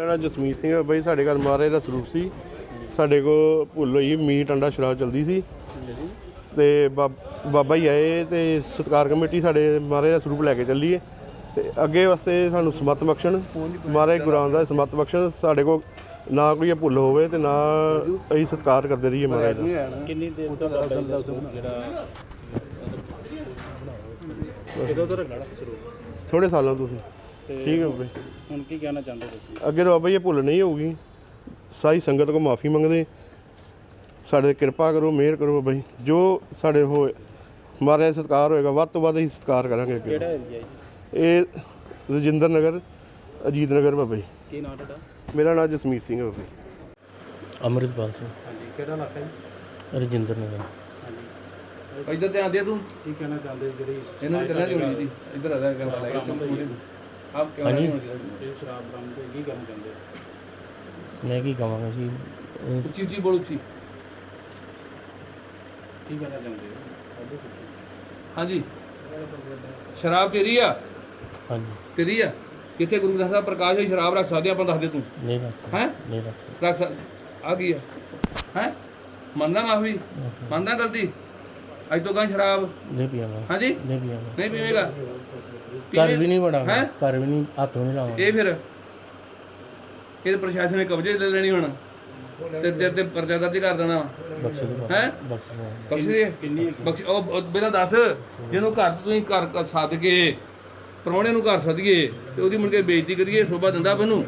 ਮੇਰਾ ਨਾਮ ਜਸਮੀਤ ਸਿੰਘ ਹੈ ਬਾਈ ਸਾਡੇ ਘਰ ਮਹਾਰਾਜ ਦਾ ਸਰੂਪ ਸੀ। ਸਾਡੇ ਕੋ ਭੁੱਲ ਹੋਈ ਮੀਟ ਅੰਡਾ ਸ਼ਰਾਬ ਚਲਦੀ ਸੀ। ਤੇ ਬਾਬ- ਜੀ ਆਏ ਤੇ ਸਤਕਾਰ ਕਮੇਟੀ ਸਾਡੇ ਮਹਾਰਾਜ ਦਾ ਸਰੂਪ ਲੈ ਕੇ ਚੱਲੀ ਹੈ ਤੇ ਅੱਗੇ ਵਾਸਤੇ ਸਾਨੂੰ ਸਮਤ ਬਖਸ਼ਣ। ਮਹਾਰਾਜ ਗੁਰਾਂ ਦਾ ਸਮਤ ਬਖਸ਼ਣ। ਸਾਡੇ ਕੋ ਨਾ ਕੋਈ ਭੁੱਲ ਹੋਵੇ ਤੇ ਨਾ ਅਸੀਂ ਸਤਕਾਰ ਕਰਦੇ ਰਹੀਏ ਮਹਾਰਾਜ ਦਾ। ਕਿੰਨੀ ਦੇਰ ਤੋਂ ਜਿਹੜਾ ਕਿਦੋਂ ਤੋਂ ਰੱਖਣਾ ਸਰੂਪ ਥੋੜੇ ਸਾਲਾਂ ਤੋਂ ਤੁਸੀਂ ਤੇ ਠੀਕ ਹੈ ਬਾਬੇ। ਹੁਣ ਕੀ ਕਹਿਣਾ ਚਾਹੁੰਦੇ ਤੁਸੀਂ? ਅੱਗੇ ਤੋਂ ਬਾਬਾ ਜੀ ਇਹ ਭੁੱਲ ਨਹੀਂ ਹੋਊਗੀ। ਸਾਰੀ ਸੰਗਤ ਕੋ ਮਾਫੀ ਮੰਗਦੇ। ਸਾਡੇ ਤੇ ਕਿਰਪਾ ਕਰੋ ਮਿਹਰ ਕਰੋ ਬਾਬਾ ਜੀ। ਜੋ ਸਾਡੇ ਹੋਏ ਦਾ ਸਤਿਕਾਰ ਹੋਏਗਾ ਵੱਧ ਤੋਂ ਵੱਧ ਅਸੀਂ ਸਤਿਕਾਰ ਕਰਾਂਗੇ ਅੱਗੇ। ਕਿਹੜਾ ਏਰੀਆ ਜੀ? ਇਹ ਰਜਿੰਦਰ ਨਗਰ ਅਜੀਤ ਨਗਰ ਬਾਬਾ ਜੀ। ਕੀ ਨਾਮ ਤੁਹਾਡਾ? ਮੇਰਾ ਨਾਮ ਜਸਮੀਤ ਸਿੰਘ ਹੈ ਬਾਬਾ ਜੀ। ਅੰਮ੍ਰਿਤਪਾਲ ਸਿੰਘ। ਹਾਂਜੀ ਕਿਹੜਾ ਇਲਾਕਾ ਜੀ? ਰਜਿੰਦਰ ਨਗਰ। ਹਾਂਜੀ। ਇੱਧਰ ਧਿਆਨ ਦੇ ਤੂੰ। ਕੀ ਕਹਿਣਾ ਚਾਹੁੰਦੇ ਜਿਹੜੀ ਇਹਨਾਂ ਦੀ ਨਹੀਂ ਹੋਣੀ ਜੀ। ਇੱਧਰ ਆ ਜਾ ਕੇ ਲੈ ਕੇ। ਤੂੰ ਮੁੰਡੇ ਨੂੰ ਆਪ ਕਿਉਂ ਹਾਂਜੀ। ਨਹੀਂ ਹੋਣੀ ਇਹ ਸ਼ਰਾਬ ਬਰਾਮਦ ਹੋਈ, ਕੀ ਕਹਿਣਾ ਚਾਹੁੰਦੇ ਮੈਂ ਕੀ ਕਹਾਂਗਾ ਜੀ? ਉੱਚੀ ਉੱਚੀ ਬੋਲ ਉੱਚੀ। ਕੀ ਕਹਿਣਾ ਚਾਹੁੰਦੇ ਹੋ? ਪੁੱਛੋ। ਹਾਂਜੀ। ਸ਼ਰਾਬ ਤੇਰੀ ਆ? ਹਾਂਜੀ। ਤੇਰੀ ਆ? ਕਿੱਥੇ ਗੁਰੂ ਗ੍ਰੰਥ ਸਾਹਿਬ ਪ੍ਰਕਾਸ਼ ਹੋਈ? ਸ਼ਰਾਬ ਰੱਖ ਸਕਦੇ ਆਪਾਂ ਦੱਸ ਦੇ ਤੂੰ। ਨਹੀਂ ਰੱਖਦਾ ਹੈ? ਨਹੀਂ ਰੱਖਦਾ ਰੱਖ ਸਕ ਆ ਗਈ ਆ? ਹੈ? ਮੰਨਦਾ ਮਾਫੀ? ਮੰਨਦਾ ਗਲਤੀ? ਅੱਜ ਤੋਂ ਗਾਂ ਸ਼ਰਾਬ। ਨਹੀਂ ਪੀਵਾਂਗਾ। ਹਾਂਜੀ? ਨਹੀਂ ਪੀਵਾਂਗਾ। ਨਹੀਂ ਪੀਵੇਂਗਾ? ਘਰ ਵੀ ਨਹੀਂ ਬਣਾ ਹੈਂ? ਘਰ ਵੀ ਨਹੀਂ ਹੱਥ ਵੀ ਨਹੀਂ ਲਾਵਾਂਗਾ ਇਹ ਫਿਰ ਇਹ ਪ੍ਰਸ਼ਾਸਨ ਨੇ ਕਬਜ਼ੇ ਲੈ ਲੈਣੀ ਹੁਣ। ਤੇ ਤੇਰੇ ਤੇ ਪਰਚਾ ਦਰਜ ਕਰ ਦੇਣਾ। ਬਖਸ਼ ਦੇ ਹੈ? ਬਖਸ਼ ਦੇ। ਬਖਸ਼ ਦੇ। ਕਿੰਨੀ ਬਖਸ਼ ਉਹ ਉਹ ਪਹਿਲਾਂ ਦੱਸ ਜਿਹਨੂੰ ਘਰ ਤੋਂ ਤੁਸੀਂ ਘਰ ਘਰ ਸੱਦ ਕੇ ਪ੍ਰਾਹੁਣੇ ਨੂੰ ਘਰ ਸੱਦੀਏ ਤੇ ਉਹਦੀ ਮੁੜ ਕੇ ਬੇਇੱਜ਼ਤੀ ਕਰੀਏ ਸ਼ੋਭਾ ਦਿੰਦਾ ਮੈਨੂੰ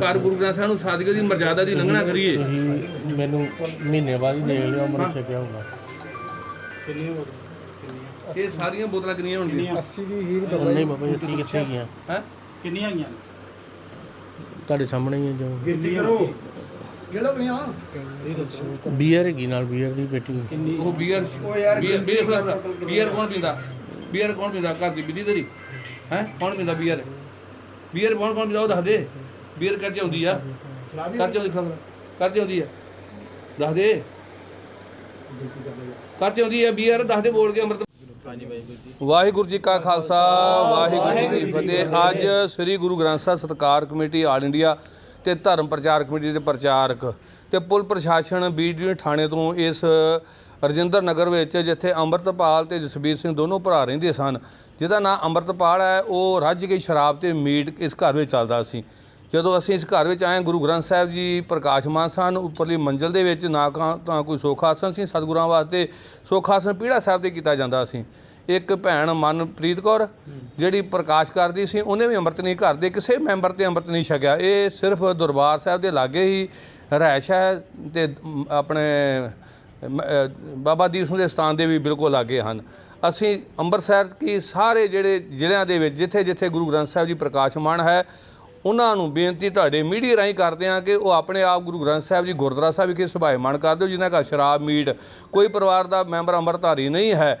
ਘਰ ਗੁਰੂ ਗ੍ਰੰਥ ਸਾਹਿਬ ਨੂੰ ਸੱਦ ਕੇ ਉਹਦੀ ਮਰਜ਼ਾਦਾ ਦੀ ਲੰਘਣਾ ਕਰੀਏ। ਤੁਸੀਂ ਮੈਨੂੰ ਮਹੀਨੇ ਬਾਅਦ ਹੀ ਦੇਖ ਲਿਓ ਮੈਂ ਛਕਿਆ ਹੋਊਗਾ। ਕਿੰਨੀ ਹੋ ਇਹ ਸਾਰੀਆਂ ਬੋਤਲਾਂ ਕਿੰਨੀਆਂ ਹੋਣਗੀਆਂ? ਉਹ ਨਹੀਂ ਬਾਬਾ ਜੀ ਅਸੀਂ ਕਿੱਥੇ ਗਿਆ ਹੈ? ਕਿੰਨੀਆਂ ਆਈਆਂ? ਤੁਹਾਡੇ ਸਾਹਮਣੇ ਹੀ ਜੋ। ਗਿਣਤੀ ਕਰੋ। ਬੀਅਰ ਹੈਗੀ ਨਾਲ ਬੀਅਰ ਦੀ ਪੇਟੀ। ਉਹ ਬੀਅਰ ਬੀਅਰ ਬੀਅਰ ਬੀਅਰ ਕੌਣ ਪੀਂਦਾ? ਬੀਅਰ ਕੌਣ ਪੀਂਦਾ? ਘਰ ਦੀ ਬਿੱਦੀ ਤੇਰੀ? ਹੈ? ਕੌਣ ਪੀਂਦਾ ਬੀਅਰ ਬੀਅਰ ਕੌਣ ਕੌਣ ਪੀਂਦਾ? ਉਹ ਦੱਸ ਦੇ। ਬੀਅਰ ਕੱਚ ਆਉਂਦੀ ਆ। ਕੱਚ ਆਉਂਦੀ ਖਬਰ ਕੱਚ ਆਉਂਦੀ ਆ। ਦੱਸ ਦੇ। ਕੱਚ ਆਉਂਦੀ ਆ ਬੀਅਰ ਦੱਸ ਦੇ ਬੋਲ ਕੇ ਅੰਮ੍ਰਿਤ ਵਾਹਿਗੁਰੂ ਜੀ ਕਾ ਖਾਲਸਾ, ਵਾਹਿਗੁਰੂ ਜੀ ਕੀ ਫਤਿਹ। ਅੱਜ ਸ੍ਰੀ ਗੁਰੂ ਗ੍ਰੰਥ ਸਾਹਿਬ ਸਤਕਾਰ ਕਮੇਟੀ ਆਲ ਇੰਡੀਆ ਤੇ ਧਰਮ ਪ੍ਰਚਾਰ ਕਮੇਟੀ ਦੇ ਪ੍ਰਚਾਰਕ ਤੇ ਪੁਲ ਪ੍ਰਸ਼ਾਸਨ ਬੀਡੀਓ ਥਾਣੇ ਤੋਂ ਇਸ ਰਜਿੰਦਰ ਨਗਰ ਵਿੱਚ, ਜਿੱਥੇ ਅੰਮ੍ਰਿਤਪਾਲ ਤੇ ਜਸਬੀਰ ਸਿੰਘ ਦੋਨੋਂ ਭਰਾ ਰਹਿੰਦੇ ਸਨ, ਜਿਹਦਾ ਨਾਂ ਅੰਮ੍ਰਿਤਪਾਲ ਹੈ, ਉਹ ਰੱਜ ਕੇ ਸ਼ਰਾਬ ਤੇ ਮੀਟ ਇਸ ਘਰ ਵਿੱਚ ਚੱਲਦਾ ਸੀ। ਜਦੋਂ ਅਸੀਂ ਇਸ ਘਰ ਵਿੱਚ ਆਏ ਗੁਰੂ ਗ੍ਰੰਥ ਸਾਹਿਬ ਜੀ ਪ੍ਰਕਾਸ਼ਮਾਨ ਸਨ, ਉੱਪਰਲੀ ਮੰਜ਼ਲ ਦੇ ਵਿੱਚ ਨਾ ਕਾ- ਤਾਂ ਕੋਈ ਸੁੱਖ ਆਸਨ ਸੀ, ਸਤਿਗੁਰਾਂ ਵਾਸਤੇ ਸੁੱਖ ਆਸਨ ਪੀੜਾ ਸਾਹਿਬ ਤੇ ਕੀਤਾ ਜਾਂਦਾ ਸੀ। ਇੱਕ ਭੈਣ ਮਨਪ੍ਰੀਤ ਕੌਰ, ਜਿਹੜੀ ਪ੍ਰਕਾਸ਼ ਕਰਦੀ ਸੀ, ਉਹਨੇ ਵੀ ਅੰਮ੍ਰਿਤ ਨਹੀਂ ਘਰ ਦੇ ਕਿਸੇ ਮੈਂਬਰ ਤੇ ਅੰਮ੍ਰਿਤ ਨਹੀਂ ਛਕਿਆ। ਇਹ ਸਿਰਫ ਦਰਬਾਰ ਸਾਹਿਬ ਦੇ ਲਾਗੇ ਹੀ ਰਹਿਸ਼ ਹੈ ਤੇ ਆਪਣੇ ਬਾਬਾ ਦੀਪ ਸਿੰਘ ਦੇ ਸਥਾਨ ਦੇ ਵੀ ਬਿਲਕੁਲ ਲਾਗੇ ਹਨ। ਅਸੀਂ ਅੰਮ੍ਰਿਤਸਰ ਕੀ ਸਾਰੇ ਜਿਹੜੇ ਜ਼ਿਲ੍ਹਿਆਂ ਦੇ ਵਿੱਚ ਜਿੱਥੇ ਜਿੱਥੇ ਗੁਰੂ ਗ੍ਰੰਥ ਸਾਹਿਬ ਜੀ ਪ੍ਰਕਾਸ਼ਮਾਨ ਹੈ ਉਹਨਾਂ ਨੂੰ ਬੇਨਤੀ ਤੁਹਾਡੇ ਮੀਡੀਆ ਰਾਹੀਂ ਕਰਦੇ ਹਾਂ ਕਿ ਉਹ ਆਪਣੇ ਆਪ ਗੁਰੂ ਗ੍ਰੰਥ ਸਾਹਿਬ ਜੀ ਗੁਰਦੁਆਰਾ ਸਾਹਿਬ ਵਿਖੇ ਸੁਭਾਇਮਾਨ ਕਰ ਦਿਓ, ਜਿਨ੍ਹਾਂ ਦਾ ਸ਼ਰਾਬ, ਮੀਟ, ਕੋਈ ਪਰਿਵਾਰ ਦਾ ਮੈਂਬਰ ਅੰਮ੍ਰਿਤਧਾਰੀ ਨਹੀਂ ਹੈ।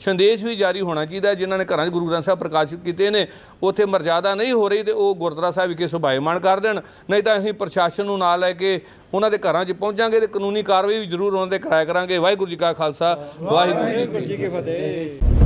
ਸੰਦੇਸ਼ ਵੀ ਜਾਰੀ ਹੋਣਾ ਚਾਹੀਦਾ ਜਿਨ੍ਹਾਂ ਨੇ ਘਰਾਂ 'ਚ ਗੁਰੂ ਗ੍ਰੰਥ ਸਾਹਿਬ ਪ੍ਰਕਾਸ਼ਿਤ ਕੀਤੇ ਨੇ। ਉੱਥੇ ਮਰਜ਼ਾਦਾ ਨਹੀਂ ਹੋ ਰਹੀ ਤੇ ਉਹ ਗੁਰਦੁਆਰਾ ਸਾਹਿਬ ਵਿਖੇ ਸੁਭਾਇਮਾਨ ਕਰ ਦੇਣ। ਨਹੀਂ ਤਾਂ ਅਸੀਂ ਪ੍ਰਸ਼ਾਸਨ ਨੂੰ ਨਾਲ ਲੈ ਕੇ ਉਹਨਾਂ ਦੇ ਘਰਾਂ 'ਚ ਪਹੁੰਚਾਂਗੇ ਤੇ ਕਾਨੂੰਨੀ ਕਾਰਵਾਈ ਵੀ ਜ਼ਰੂਰ ਉਹਨਾਂ ਦੇ ਕਰਾਇਆ ਕਰਾਂਗੇ। ਵਾਹਿਗੁਰੂ ਜੀ ਕਾ ਖਾਲਸਾ, ਵਾਹਿਗੁਰੂ ਜੀ ਕੀ ਫਤਿਹ।